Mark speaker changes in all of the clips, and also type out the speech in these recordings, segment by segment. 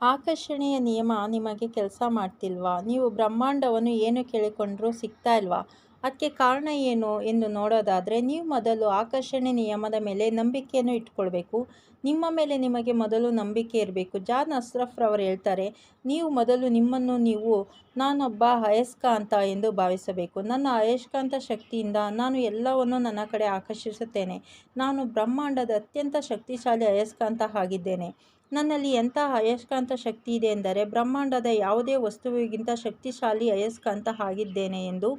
Speaker 1: ಆಕರ್ಷಣೆಯ ನಿಯಮ ನಿಮಗೆ ಕೆಲಸ ಮಾಡ್ತಿಲ್ವಾ? ನೀವು ಬ್ರಹ್ಮಾಂಡವನ್ನು ಏನು ಕೇಳಿಕೊಂಡ್ರೂ ಸಿಗ್ತಾ ಇಲ್ವಾ? ಅದಕ್ಕೆ ಕಾರಣ ಏನು ಎಂದು ನೋಡೋದಾದರೆ, ನೀವು ಮೊದಲು ಆಕರ್ಷಣೆ ನಿಯಮದ ಮೇಲೆ ನಂಬಿಕೆಯನ್ನು ಇಟ್ಕೊಳ್ಬೇಕು. ನಿಮ್ಮ ಮೇಲೆ ನಿಮಗೆ ಮೊದಲು ನಂಬಿಕೆ ಇರಬೇಕು. ಜಾನ್ ಅಸ್ರಫ್ ರವರು ಹೇಳ್ತಾರೆ, ನೀವು ಮೊದಲು ನಿಮ್ಮನ್ನು ನೀವು ನಾನೊಬ್ಬ ಅಯಸ್ಕಾಂತ ಎಂದು ಭಾವಿಸಬೇಕು. ನನ್ನ ಅಯಸ್ಕಾಂತ ಶಕ್ತಿಯಿಂದ ನಾನು ಎಲ್ಲವನ್ನು ನನ್ನ ಕಡೆ ಆಕರ್ಷಿಸುತ್ತೇನೆ. ನಾನು ಬ್ರಹ್ಮಾಂಡದ ಅತ್ಯಂತ ಶಕ್ತಿಶಾಲಿ ಅಯಸ್ಕಾಂತ ಆಗಿದ್ದೇನೆ. ನನ್ನಲ್ಲಿ ಎಂತಹ ಅಯಸ್ಕಾಂತ ಶಕ್ತಿ ಇದೆ ಎಂದರೆ ಬ್ರಹ್ಮಾಂಡದ ಯಾವುದೇ ವಸ್ತುವಿಗಿಂತ ಶಕ್ತಿಶಾಲಿ ಅಯಸ್ಕಾಂತ ಆಗಿದ್ದೇನೆ ಎಂದು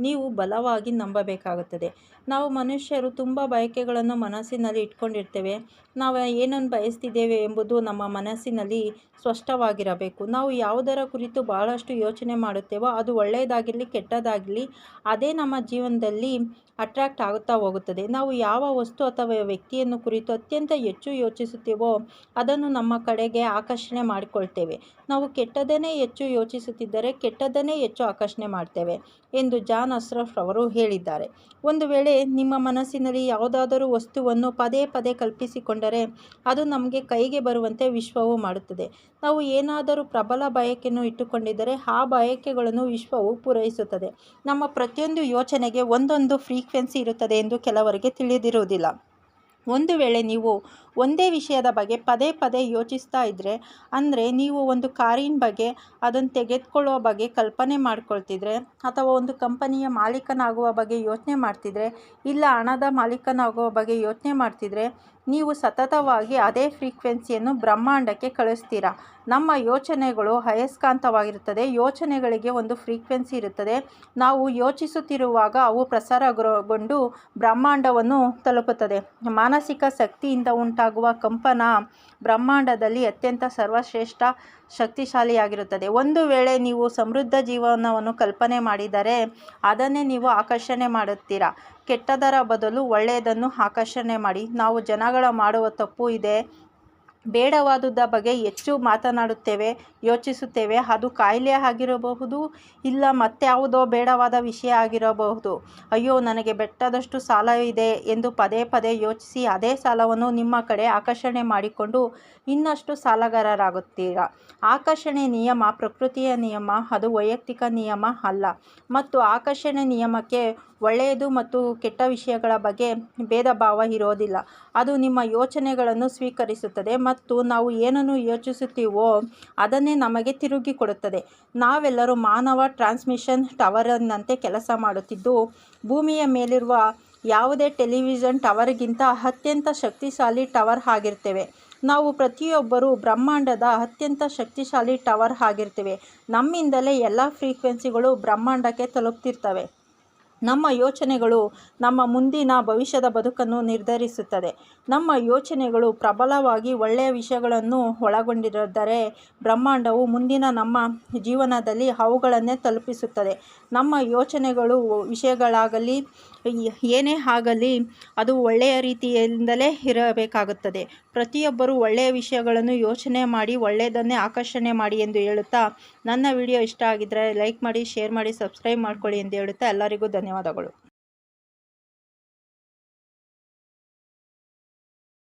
Speaker 1: ನೀವು ಬಲವಾಗಿ ನಂಬಬೇಕಾಗುತ್ತದೆ. ನಾವು ಮನುಷ್ಯರು ತುಂಬ ಬಯಕೆಗಳನ್ನು ಮನಸ್ಸಿನಲ್ಲಿ ಇಟ್ಕೊಂಡಿರ್ತೇವೆ. ನಾವು ಏನನ್ನು ಬಯಸ್ತಿದ್ದೇವೆ ಎಂಬುದು ನಮ್ಮ ಮನಸ್ಸಿನಲ್ಲಿ ಸ್ಪಷ್ಟವಾಗಿರಬೇಕು. ನಾವು ಯಾವುದರ ಕುರಿತು ಬಹಳಷ್ಟು ಯೋಚನೆ ಮಾಡುತ್ತೇವೋ ಅದು ಒಳ್ಳೆಯದಾಗಿರಲಿ, ಕೆಟ್ಟದಾಗಿರಲಿ, ಅದೇ ನಮ್ಮ ಜೀವನದಲ್ಲಿ ಅಟ್ರ್ಯಾಕ್ಟ್ ಆಗುತ್ತಾ ಹೋಗುತ್ತದೆ. ನಾವು ಯಾವ ವಸ್ತು ಅಥವಾ ವ್ಯಕ್ತಿಯನ್ನು ಕುರಿತು ಅತ್ಯಂತ ಹೆಚ್ಚು ಯೋಚಿಸುತ್ತೇವೋ ಅದನ್ನು ನಮ್ಮ ಕಡೆಗೆ ಆಕರ್ಷಣೆ ಮಾಡಿಕೊಳ್ತೇವೆ. ನಾವು ಕೆಟ್ಟದನ್ನೇ ಹೆಚ್ಚು ಯೋಚಿಸುತ್ತಿದ್ದರೆ ಕೆಟ್ಟದನ್ನೇ ಹೆಚ್ಚು ಆಕರ್ಷಣೆ ಮಾಡ್ತೇವೆ ಎಂದು ಜಾನ್ ಅಸ್ರಫ್ ಅವರು ಹೇಳಿದ್ದಾರೆ. ಒಂದು ವೇಳೆ ನಿಮ್ಮ ಮನಸ್ಸಿನಲ್ಲಿ ಯಾವುದಾದರೂ ವಸ್ತುವನ್ನು ಪದೇ ಪದೇ ಕಲ್ಪಿಸಿಕೊಂಡರೆ ಅದು ನಮಗೆ ಕೈಗೆ ಬರುವಂತೆ ವಿಶ್ವವು ಮಾಡುತ್ತದೆ. ನಾವು ಏನಾದರೂ ಪ್ರಬಲ ಬಯಕೆಯನ್ನು ಇಟ್ಟುಕೊಂಡಿದ್ದರೆ ಆ ಬಯಕೆಗಳನ್ನು ವಿಶ್ವವು ಪೂರೈಸುತ್ತದೆ. ನಮ್ಮ ಪ್ರತಿಯೊಂದು ಯೋಚನೆಗೆ ಒಂದೊಂದು ಫ್ರೀಕ್ವೆನ್ಸಿ ಇರುತ್ತದೆ ಎಂದು ಕೆಲವರಿಗೆ ತಿಳಿದಿರುವುದಿಲ್ಲ. ಒಂದು ವೇಳೆ ನೀವು ಒಂದೇ ವಿಷಯದ ಬಗ್ಗೆ ಪದೇ ಪದೇ ಯೋಚಿಸ್ತಾ ಇದ್ದರೆ ಅಂದರೆ ನೀವು ಒಂದು ಕಾರಿನ ಬಗ್ಗೆ, ಅದನ್ನು ತೆಗೆದುಕೊಳ್ಳುವ ಬಗ್ಗೆ ಕಲ್ಪನೆ ಮಾಡ್ಕೊಳ್ತಿದ್ರೆ, ಅಥವಾ ಒಂದು ಕಂಪನಿಯ ಮಾಲೀಕನಾಗುವ ಬಗ್ಗೆ ಯೋಚನೆ ಮಾಡ್ತಿದ್ರೆ, ಇಲ್ಲ ಹಣದ ಮಾಲೀಕನಾಗುವ ಬಗ್ಗೆ ಯೋಚನೆ ಮಾಡ್ತಿದ್ರೆ, ನೀವು ಸತತವಾಗಿ ಅದೇ ಫ್ರೀಕ್ವೆನ್ಸಿಯನ್ನು ಬ್ರಹ್ಮಾಂಡಕ್ಕೆ ಕಳಿಸ್ತೀರಾ? ನಮ್ಮ ಯೋಚನೆಗಳು ಅಯಸ್ಕಾಂತವಾಗಿರುತ್ತದೆ ಯೋಚನೆಗಳಿಗೆ ಒಂದು ಫ್ರೀಕ್ವೆನ್ಸಿ ಇರುತ್ತದೆ. ನಾವು ಯೋಚಿಸುತ್ತಿರುವಾಗ ಅವು ಪ್ರಸಾರಗೊಂಡು ಬ್ರಹ್ಮಾಂಡವನ್ನು ತಲುಪುತ್ತದೆ. ಮಾನಸಿಕ ಶಕ್ತಿಯಿಂದ ಉಂಟಾಗುವ ಕಂಪನ ಬ್ರಹ್ಮಾಂಡದಲ್ಲಿ ಅತ್ಯಂತ ಸರ್ವಶ್ರೇಷ್ಠ ಶಕ್ತಿಶಾಲಿಯಾಗಿರುತ್ತದೆ. ಒಂದು ವೇಳೆ ನೀವು ಸಮೃದ್ಧ ಜೀವನವನ್ನು ಕಲ್ಪನೆ ಮಾಡಿದರೆ ಅದನ್ನೇ ನೀವು ಆಕರ್ಷಣೆ ಮಾಡುತ್ತೀರಾ? ಕೆಟ್ಟದರ ಬದಲು ಒಳ್ಳೆಯದನ್ನು ಆಕರ್ಷಣೆ ಮಾಡಿ. ನಾವು ಜನಗಳ ಮಾಡುವ ತಪ್ಪು ಇದೆ. ಬೇಡವಾದುದ ಬಗ್ಗೆ ಹೆಚ್ಚು ಮಾತನಾಡುತ್ತೇವೆ, ಯೋಚಿಸುತ್ತೇವೆ. ಅದು ಕಾಯಿಲೆ ಆಗಿರಬಹುದು ಇಲ್ಲ ಮತ್ಯಾವುದೋ ಬೇಡವಾದ ವಿಷಯ ಆಗಿರಬಹುದು. ಅಯ್ಯೋ, ನನಗೆ ಬೆಟ್ಟದಷ್ಟು ಸಾಲ ಇದೆ ಎಂದು ಪದೇ ಪದೇ ಯೋಚಿಸಿ ಅದೇ ಸಾಲವನ್ನು ನಿಮ್ಮ ಕಡೆ ಆಕರ್ಷಣೆ ಮಾಡಿಕೊಂಡು ಇನ್ನಷ್ಟು ಸಾಲಗಾರರಾಗುತ್ತೀರ? ಆಕರ್ಷಣೆ ನಿಯಮ ಪ್ರಕೃತಿಯ ನಿಯಮ, ಅದು ವೈಯಕ್ತಿಕ ನಿಯಮ ಅಲ್ಲ. ಮತ್ತು ಆಕರ್ಷಣೆ ನಿಯಮಕ್ಕೆ ಒಳ್ಳೆಯದು ಮತ್ತು ಕೆಟ್ಟ ವಿಷಯಗಳ ಬಗ್ಗೆ ಭೇದ ಭಾವ ಇರೋದಿಲ್ಲ. ಅದು ನಿಮ್ಮ ಯೋಚನೆಗಳನ್ನು ಸ್ವೀಕರಿಸುತ್ತದೆ ಮತ್ತು ನಾವು ಏನನ್ನು ಯೋಚಿಸುತ್ತೀವೋ ಅದನ್ನೇ ನಮಗೆ ತಿರುಗಿ ಕೊಡುತ್ತದೆ. ನಾವೆಲ್ಲರೂ ಮಾನವ ಟ್ರಾನ್ಸ್ಮಿಷನ್ ಟವರ್ನಂತೆ ಕೆಲಸ ಮಾಡುತ್ತಿದ್ದು, ಭೂಮಿಯ ಮೇಲಿರುವ ಯಾವುದೇ ಟೆಲಿವಿಷನ್ ಟವರ್ಗಿಂತ ಅತ್ಯಂತ ಶಕ್ತಿಶಾಲಿ ಟವರ್ ಆಗಿರ್ತೇವೆ. ನಾವು ಪ್ರತಿಯೊಬ್ಬರೂ ಬ್ರಹ್ಮಾಂಡದ ಅತ್ಯಂತ ಶಕ್ತಿಶಾಲಿ ಟವರ್ ಆಗಿರ್ತೇವೆ. ನಮ್ಮಿಂದಲೇ ಎಲ್ಲ ಫ್ರೀಕ್ವೆನ್ಸಿಗಳು ಬ್ರಹ್ಮಾಂಡಕ್ಕೆ ತಲುಪ್ತಿರ್ತವೆ. ನಮ್ಮ ಯೋಚನೆಗಳು ನಮ್ಮ ಮುಂದಿನ ಭವಿಷ್ಯದ ಬದುಕನ್ನು ನಿರ್ಧರಿಸುತ್ತದೆ. ನಮ್ಮ ಯೋಚನೆಗಳು ಪ್ರಬಲವಾಗಿ ಒಳ್ಳೆಯ ವಿಷಯಗಳನ್ನು ಒಳಗೊಂಡಿದ್ದರೆ ಬ್ರಹ್ಮಾಂಡವು ಮುಂದಿನ ನಮ್ಮ ಜೀವನದಲ್ಲಿ ಅವುಗಳನ್ನೇ ತಲುಪಿಸುತ್ತದೆ. ನಮ್ಮ ಯೋಚನೆಗಳು ವಿಷಯಗಳಾಗಲಿ, ಏನೇ ಆಗಲಿ, ಅದು ಒಳ್ಳೆಯ ರೀತಿಯಿಂದಲೇ ಇರಬೇಕಾಗುತ್ತದೆ. ಪ್ರತಿಯೊಬ್ಬರೂ ಒಳ್ಳೆಯ ವಿಷಯಗಳನ್ನು ಯೋಚನೆ ಮಾಡಿ, ಒಳ್ಳೆಯದನ್ನೇ ಆಕರ್ಷಣೆ ಮಾಡಿ ಎಂದು ಹೇಳುತ್ತಾ ನನ್ನ ವಿಡಿಯೋ ಇಷ್ಟ ಆಗಿದ್ದರೆ ಲೈಕ್ ಮಾಡಿ, ಶೇರ್ ಮಾಡಿ, ಸಬ್ಸ್ಕ್ರೈಬ್ ಮಾಡ್ಕೊಳ್ಳಿ ಎಂದು ಹೇಳುತ್ತಾ ಎಲ್ಲರಿಗೂ ధన్యవాదಗಳು